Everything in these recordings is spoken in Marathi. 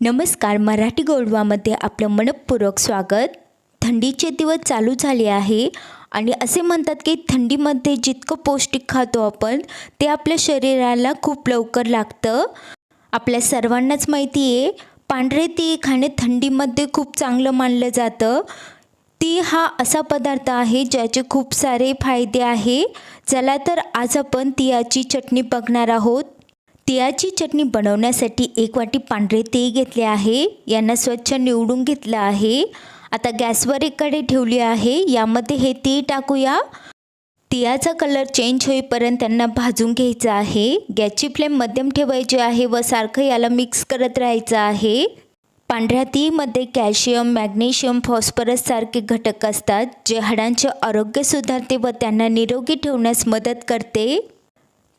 नमस्कार मराठी गोडवामध्ये आपलं मनपूर्वक स्वागत. थंडीचे दिवस चालू झाले आहे आणि असे म्हणतात की थंडीमध्ये जितकं पौष्टिक खातो आपण ते आपल्या शरीराला खूप लवकर लागतं. आपल्या सर्वांनाच माहिती आहे पांढरे ती खाणे थंडीमध्ये खूप चांगलं मानलं जातं. ती हा असा पदार्थ आहे ज्याचे खूप सारे फायदे आहे. चला तर आज आपण तिळाची चटणी बघणार आहोत. तिळाची चटणी बनवण्यासाठी एक वाटी पांढरे तीळ घेतले आहे. यांना स्वच्छ निवडून घेतलं आहे. आता गॅसवर एक कढई ठेवली आहे. यामध्ये हे तीळ टाकूया. तिळाचा कलर चेंज होईपर्यंत त्यांना भाजून घ्यायचं आहे. गॅसची फ्लेम मध्यम ठेवायची आहे व सारखं याला मिक्स करत राहायचं आहे. पांढऱ्या तीमध्ये कॅल्शियम मॅग्नेशियम फॉस्फरस सारखे घटक असतात जे हाडांचे आरोग्य सुधारते व त्यांना निरोगी ठेवण्यास मदत करते.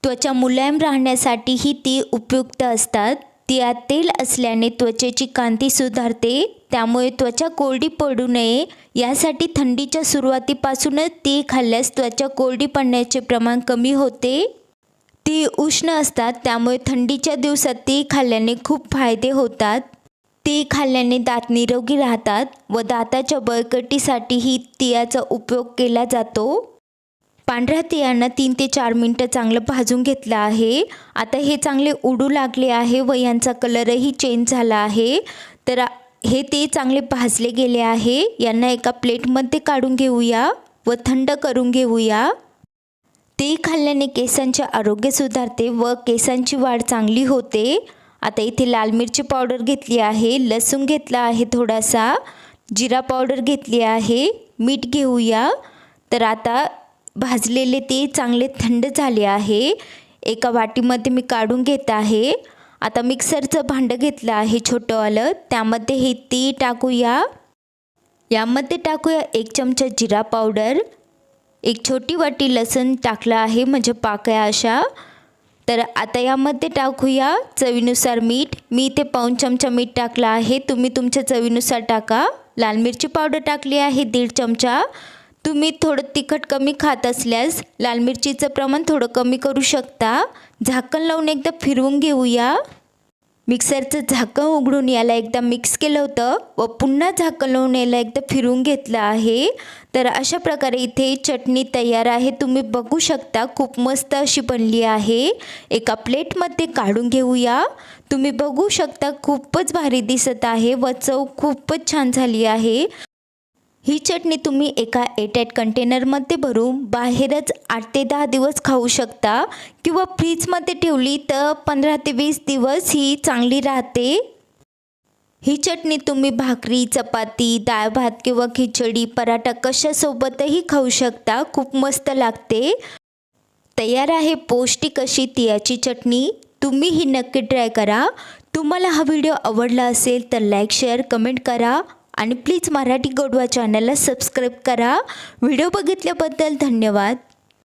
त्वचा मुलायम राहण्यासाठीही ती उपयुक्त असतात. तिळात तेल असल्याने त्वचेची कांती सुधारते. त्यामुळे त्वचा कोरडी पडू नये. यासाठी थंडीच्या सुरुवातीपासूनच ती खाल्ल्यास त्वचा कोरडी पडण्याचे प्रमाण कमी होते. ती उष्ण असतात त्यामुळे थंडीच्या दिवसात ती खाल्ल्याने खूप फायदे होतात. ती खाल्ल्याने दात निरोगी राहतात व दाताच्या बळकटीसाठीही तियाचा तिळाचा उपयोग केला जातो. पांढऱ्या तिळांना तीन ते चार मिनटं चांगलं भाजून घेतलं आहे. आता हे चांगले उडू लागले आहे. व यांचा कलरही चेंज झाला आहे. तर हे ते चांगले भाजले गेले आहे. यांना एका प्लेटमध्ये काढून घेऊया व थंड करून घेऊया. ते खाल्ल्याने केसांचे आरोग्य सुधारते व केसांची वाढ चांगली होते. आता इथे लाल मिरची पावडर घेतली आहे. लसूण घेतला आहे थोडासा. जिरा पावडर घेतली आहे. मीठ घेऊया. तर आता भाजलेले ते चांगले थंड झाले आहे. एका वाटीमध्ये मी काढून घेत आहे. आता मिक्सरचं भांडं घेतलं आहे छोटंवालं त्यामध्ये हे ती टाकूया. यामध्ये टाकूया एक चमचा जिरा पावडर. एक छोटी वाटी लसण टाकलं आहे म्हणजे पाकळ्या अशा. तर आता यामध्ये टाकूया चवीनुसार मीठ. मी इथे पाऊन चमचा मीठ टाकलं आहे. तुम्ही तुमच्या चवीनुसार टाका. लाल मिरची पावडर टाकली आहे दीड चमचा. तुम्ही थोडं तिखट कमी खात असल्यास लाल मिरचीचं प्रमाण थोडं कमी करू शकता. झाकण लावून एकदा फिरवून घेऊया. मिक्सरचं झाकण उघडून याला एकदा मिक्स केलं होतं व पुन्हा झाकण लावून याला एकदा फिरवून घेतलं आहे. तर अशा प्रकारे इथे चटणी तयार आहे. तुम्ही बघू शकता खूप मस्त अशी बनली आहे. एका प्लेटमध्ये काढून घेऊया. तुम्ही बघू शकता खूपच भारी दिसत आहे व चव खूपच छान झाली आहे. ही चटणी तुम्ही एका एटॅट कंटेनरमध्ये भरून बाहेरच आठ ते दहा दिवस खाऊ शकता किंवा फ्रीजमध्ये ठेवली तर पंधरा ते वीस दिवस ही चांगली राहते. ही चटणी तुम्ही भाकरी चपाती डाळ भात किंवा खिचडी पराठा कशासोबतही खाऊ शकता. खूप मस्त लागते. तयार आहे पौष्टिक अशी तिळाची चटणी. तुम्ही ही नक्की ट्राय करा. तुम्हाला हा व्हिडिओ आवडला असेल तर लाईक शेअर कमेंट करा. आणि प्लीज मराठी गोडवा चॅनलला सबस्क्राईब करा. व्हिडिओ बघितल्याबद्दल धन्यवाद.